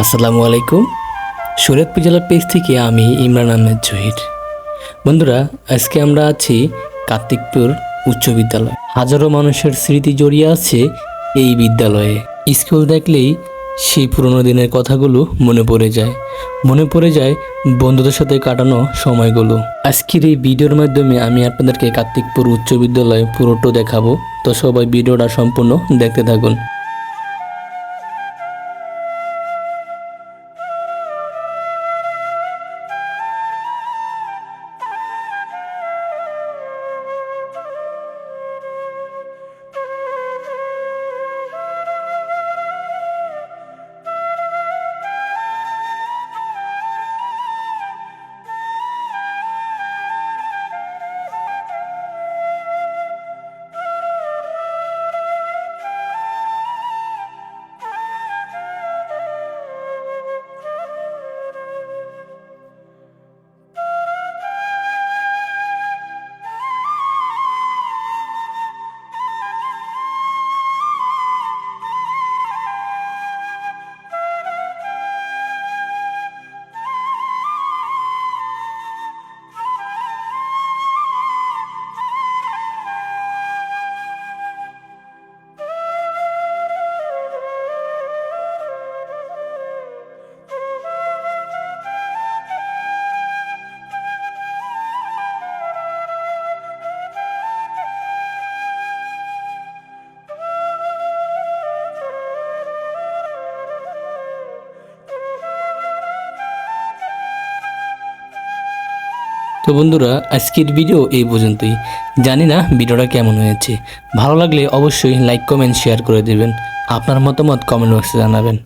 আসসালামু আলাইকুম। শরীয়তপুর জেলার পেজ থেকে আমি ইমরান আহমেদ জহির। বন্ধুরা, আজকে আমরা আছি কার্তিকপুর উচ্চ বিদ্যালয়। হাজারো মানুষের স্মৃতি জড়িয়ে আছে এই বিদ্যালয়ে। স্কুল দেখলেই সেই পুরোনো দিনের কথাগুলো মনে পড়ে যায়। মনে পড়ে যায় বন্ধুদের সাথে কাটানো সময়গুলো। আজকের এই ভিডিওর মাধ্যমে আমি আপনাদেরকে কার্তিকপুর উচ্চ বিদ্যালয় পুরোটো দেখাবো। তো সবাই ভিডিওটা সম্পূর্ণ দেখতে থাকুন। তো বন্ধুরা, আজকের ভিডিও এই পর্যন্তই। জানি না ভিডিওটা কেমন হয়েছে। ভালো লাগলে অবশ্যই লাইক কমেন্ট শেয়ার করে দেবেন। আপনার মতামত কমেন্ট বক্সে জানাবেন।